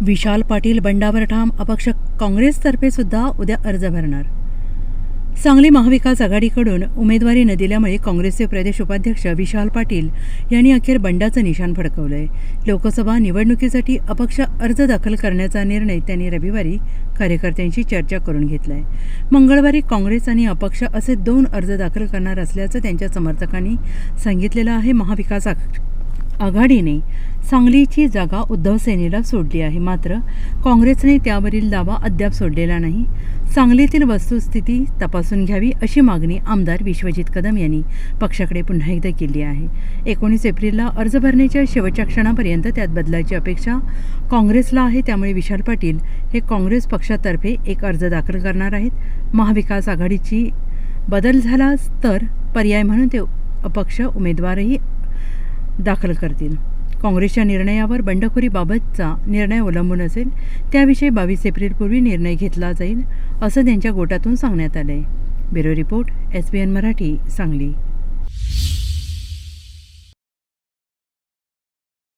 विशाल पाटील बंडावर ठाम अपक्ष काँग्रेसतर्फे सुद्धा उद्या अर्ज भरणार. सांगली महाविकास आघाडीकडून उमेदवारी न दिल्यामुळे काँग्रेसचे प्रदेश उपाध्यक्ष विशाल पाटील यांनी अखेर बंडाचं निशाण फडकवलंय. लोकसभा निवडणुकीसाठी अपक्ष अर्ज दाखल करण्याचा निर्णय त्यांनी रविवारी कार्यकर्त्यांशी चर्चा करून घेतलाय. मंगळवारी काँग्रेस आणि अपक्ष असे दोन अर्ज दाखल करणार असल्याचं त्यांच्या समर्थकांनी सांगितलेलं आहे महाविकास आघाडीने सांगलीची जागा उद्धव सेनेला सोडली आहे. मात्र काँग्रेसने त्यावरील दावा अद्याप सोडलेला नाही. सांगलीतील वस्तुस्थिती तपासून घ्यावी अशी मागणी आमदार विश्वजित कदम यांनी पक्षाकडे पुन्हा एकदा केली आहे. एकोणीस एप्रिलला अर्ज भरण्याच्या शेवटच्या क्षणापर्यंत त्यात बदलाची अपेक्षा काँग्रेसला आहे त्यामुळे विशाल पाटील हे काँग्रेस पक्षातर्फे एक अर्ज दाखल करणार आहेत. महाविकास आघाडीची बदल झालाच तर पर्याय म्हणून ते अपक्ष उमेदवारही दाखल करतील. काँग्रेसच्या निर्णयावर बंडखोरीबाबतचा निर्णय अवलंबून असेल त्याविषयी बावीस एप्रिलपूर्वी निर्णय घेतला जाईल असं त्यांच्या गोटातून सांगण्यात आलं आहे bureau report S B N Marathi Sangli.